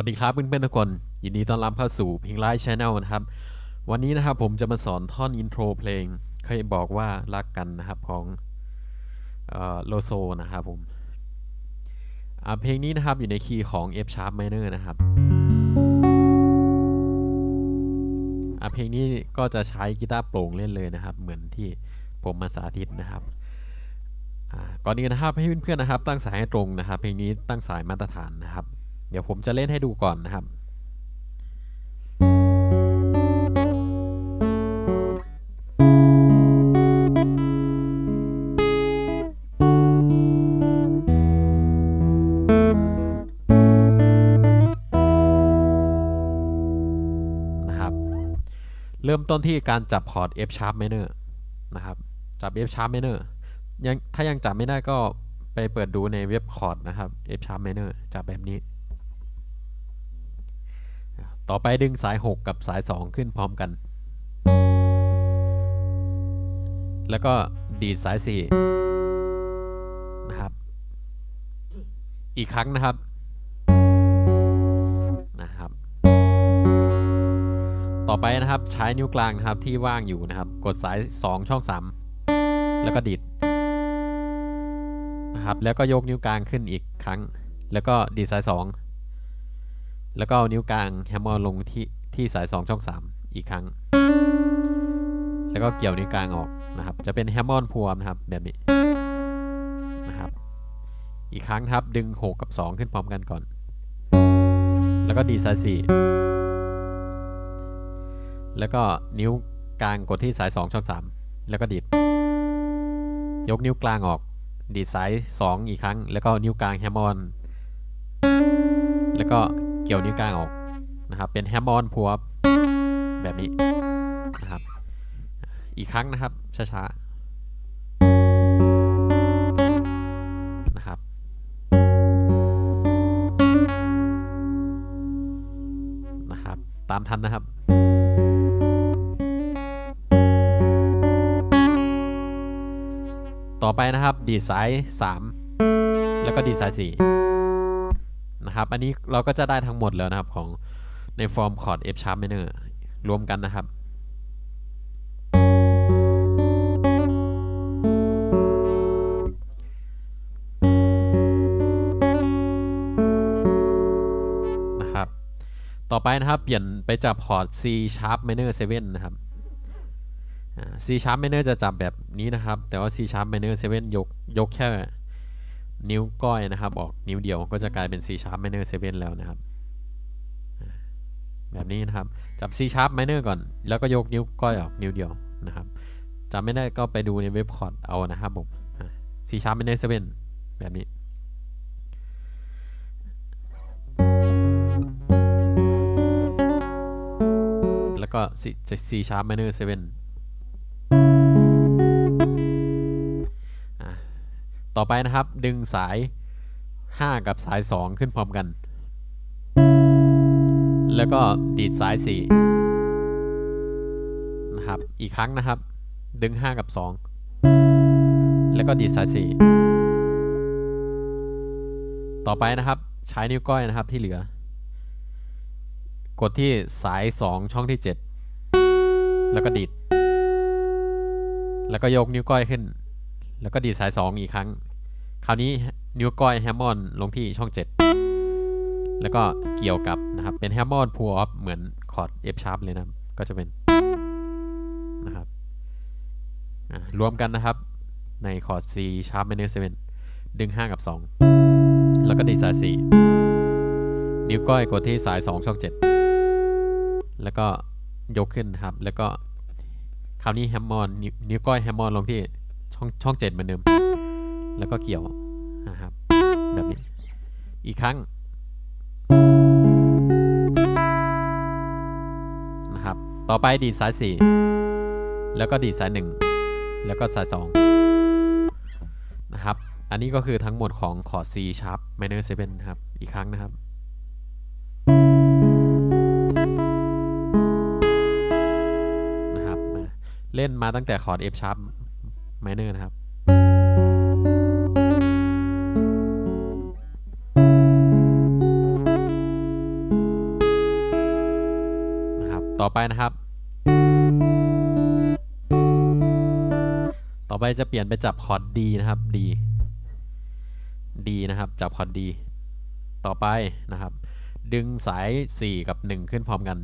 สวัสดีครับเพื่อนๆทุกคน ยินดีต้อนรับเข้าสู่พิงไลท์ชแนลนะครับ วันนี้นะครับผมจะมาสอนท่อนอินโทรเพลง เคยบอกว่ารักกันนะครับของโลโซนะครับผมเพลงนี้นะครับอยู่ในคีย์ของ F sharp minor นะครับเพลงนี้ก็จะใช้กีตาร์โปร่งเล่นเลยนะครับ เหมือนที่ผมมาสาธิตนะครับก่อนนี้นะครับให้เพื่อนๆนะครับ ตั้งสายให้ตรงนะครับ เพลงนี้ตั้งสายมาตรฐานนะครับ เดี๋ยวผมจะเล่นให้ดูก่อนนะครับนะครับเริ่มต้นที่การจับคอร์ด F sharp minor นะครับ จับ F sharp minor ยังถ้ายังจับไม่ได้ก็ไปเปิดดูในเว็บคอร์ดนะครับ F sharp minor จับแบบนี้ ต่อไปดึงสาย 6 กับสาย 2 ขึ้นพร้อมกัน แล้วก็ดีดสาย 4 นะครับ อีกครั้งนะครับ นะครับ ต่อไปนะครับใช้นิ้วกลางนะครับที่ว่างอยู่นะครับ กดสาย 2 ช่อง 3 แล้วก็ดีดนะครับ แล้วก็ยกนิ้วกลางขึ้นอีกครั้ง แล้วก็ดีดสาย 2 แล้วก็เอานิ้วกลางแฮมเมอร์ลงที่ที่สาย 2 ช่อง 3 อีกครั้ง แล้วก็เกี่ยวนิ้วกลางออกนะครับ จะเป็นแฮมเมอร์พวมนะครับแบบนี้นะครับ อีกครั้งครับดึง 6 กับ 2 ขึ้นพร้อมกันก่อน แล้วก็ดีสาย4แล้วก็นิ้วกลางกดที่สาย 2 ช่อง 3 แล้วก็ดีดยกนิ้วกลางออกดีดสาย 2 อีกครั้ง แล้วก็นิ้วกลางแฮมเมอร์แล้วก็ กี่ยวนิ้วกลางออกนะครับ เป็นแฮมมอนพัวแบบนี้นะครับ อีกครั้งนะครับช้าๆนะครับ นะครับ ตามทันนะครับต่อไปนะครับ ดีดสาย 3 แล้วก็ดีดสาย 4 นะครับ อันนี้เราก็จะได้ทั้งหมดแล้วนะครับของในฟอร์มคอร์ด F sharp minor รวมกันนะครับนะครับ ต่อไปนะครับ เปลี่ยนไปจับคอร์ด C sharp minor 7นะครับ C sharp minor จะจับแบบนี้นะครับ แต่ว่า C sharp minor 7ยกยกแค่ นิ้วก้อยนะครับ ออกนิ้วเดียวก็จะกลายเป็น C sharp minor 7 แล้วนะครับ แบบนี้นะครับ จับ C sharp minor ก่อน แล้วก็ยกนิ้วก้อยออกนิ้วเดียวนะครับจำไม่ได้ก็ไปดูในเว็บคอร์ดเอานะครับผม C sharp minor 7 แบบนี้แล้วก็ C sharp minor 7 ต่อไปนะครับ ดึงสาย 5 กับสาย 2 ขึ้นพร้อมกัน แล้วก็ดีดสาย 4 นะครับ อีกครั้งนะครับ ดึง 5 กับ 2 แล้วก็ดีดสาย 4 ต่อไปนะครับ ใช้นิ้วก้อยนะครับที่เหลือ กดที่สาย 2 ช่องที่ 7 แล้วก็ดีด แล้วก็ยกนิ้วก้อยขึ้นแล้วก็ดีดสาย 2 อีกครั้ง ราวนี้นิ้วก้อยแฮมมอนลงที่ช่อง 7 แล้วก็เกี่ยวกับนะครับ เป็นแฮมมอนพูออฟเหมือนคอร์ด F sharp เลยนะก็จะเป็นนะครับรวมกันนะครับในคอร์ด C sharp minor 7 ดึง 5 กับ 2 แล้วก็ดีสาย 4 นิ้วก้อยกดที่สาย 2 ช่อง 7 แล้วก็ยกขึ้นนะครับ แล้วก็คราวนี้แฮมมอนนิ้วก้อยแฮมมอนลงที่ช่องช่อง 7 เหมือนเดิม แล้วก็เกี่ยว นะครับแบบนี้อีกครั้งนะครับต่อไปดีสาย 4 แล้วก็ดีสาย 1 แล้วก็สาย 2 นะครับ อันนี้ก็คือทั้งหมดของคอร์ด C sharp minor 7นะครับ อีกครั้งนะครับนะครับ เล่นมาตั้งแต่คอร์ด F sharp minor นะครับ ไปนะครับ ต่อไปจะเปลี่ยนไปจับคอร์ด D นะครับ D D นะครับ จับคอร์ด D ต่อไปนะครับ ดึงสาย 4 กับ 1 ขึ้นพร้อมกัน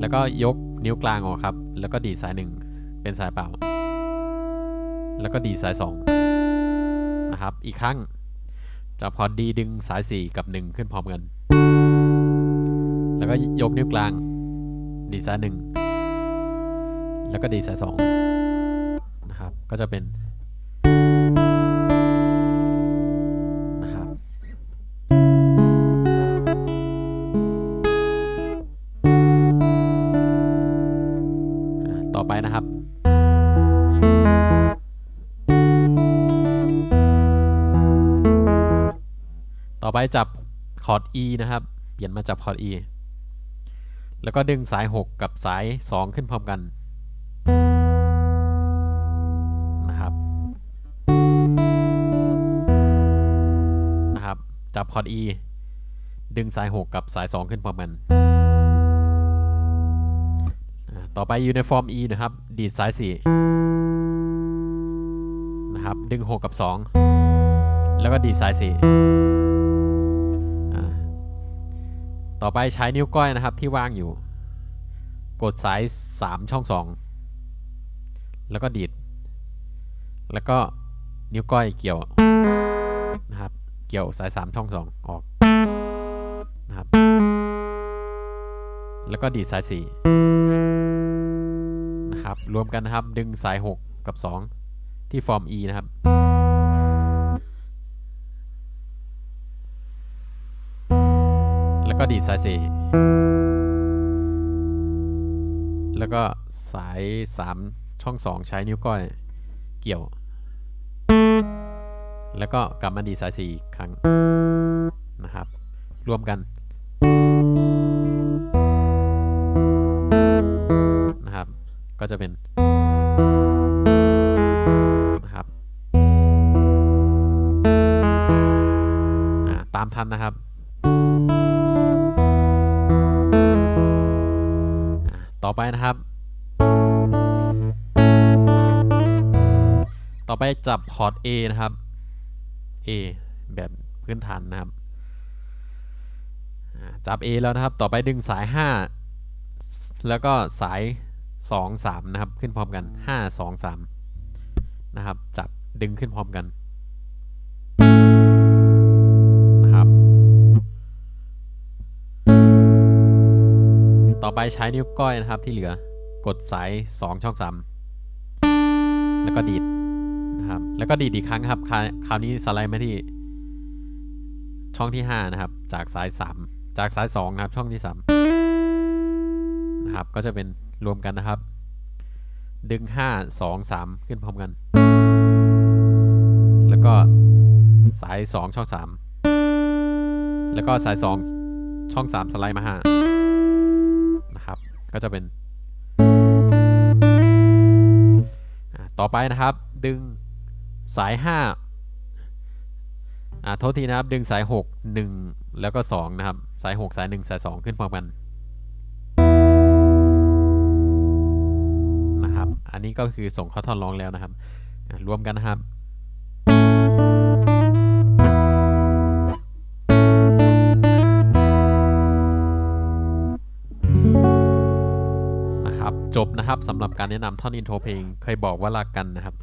แล้วก็ยกนิ้วกลางออกครับ แล้วก็ดีสาย 1 เป็นสายเปล่า แล้วก็ดีสาย 2 นะครับ อีกครั้งจับคอร์ด D ดึงสาย 4 กับ 1 ขึ้นพร้อมกัน แล้วก็ยกนิ้วกลาง ดีดสาย1แล้วก็ดีดสาย2นะครับ ก็จะเป็นนะครับต่อไปนะครับ ต่อไปจับคอร์ด E นะครับ เปลี่ยนมาจับคอร์ด E แล้วก็ดึงสาย 6 กับสาย 2 ขึ้นพร้อมกันนะครับนะครับจับคอร์ด E ดึงสาย 6 กับสาย 2 ขึ้นพร้อมกัน ต่อไปอยู่ในฟอร์ม E นะครับ ดีดสาย 4 นะครับ ดึง 6 กับ 2 แล้วก็ดีดสาย 4 ต่อไปใช้นิ้วก้อยนะครับที่ว่างอยู่ กดสาย 3 ช่อง 2 แล้วก็ดีด แล้วก็นิ้วก้อยเกี่ยวนะครับ เกี่ยวสาย 3 ช่อง 2 ออกนะครับ แล้วก็ดีดสาย 4 นะครับ รวมกันนะครับ ดึงสาย 6 กับ 2 ที่ฟอร์ม E นะครับ ดีดสาย4แล้วก็สาย3ช่อง2ใช้นิ้วก้อยเกี่ยว แล้วก็กลับมาดีดสาย4อีกครั้งนะครับ รวมกันนะครับ ก็จะเป็นนะครับตามทันนะครับ ต่อไปนะครับ ต่อไปจับคอร์ด A นะครับ A แบบพื้นฐานนะครับ จับ A แล้วนะครับ ต่อไปดึงสาย 5 แล้วก็สาย 2 3 นะครับ ขึ้นพร้อมกัน 5 2 3 นะครับ จับดึงขึ้นพร้อมกัน ต่อไปใช้นิ้วก้อยนะครับที่เหลือกดสาย 2 ช่อง3แล้วก็ดีดนะครับ แล้วก็ดีดอีกครั้งครับคราวคราวนี้สไลด์มาที่ช่องที่ 5 นะครับ จากสาย 3 จากสาย 2 นะครับ ช่องที่ 3 นะครับ ก็จะเป็นรวมกันนะครับ ดึง 5 2 3 ขึ้นพร้อมกัน แล้วก็สาย 2 ช่อง 3 แล้วก็สาย 2 ช่อง 3 สไลด์มา5นะครับ ก็จะเป็น ต่อไปนะครับ ดึงสาย 5 อ่าโทษทีนะครับ ดึงสาย 6 1 แล้วก็ 2 นะครับ สาย 6 สาย 1 สาย 2 ขึ้นพร้อมกันนะครับ อันนี้ก็คือส่งเข้าท่อนร้องแล้วนะครับ รวมกันนะครับนะครับ นะครับสำหรับการแนะนำท่อนอินโทรเพลงเคยบอกว่ารักกันนะครับ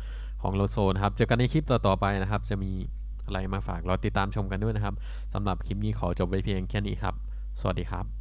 ของโลโซนะครับเจอกันในคลิปต่อๆไปนะครับ จะมีอะไรมาฝากรอติดตามชมกันด้วยนะครับสำหรับคลิปนี้ขอจบไว้เพียงแค่นี้ครับ สวัสดีครับ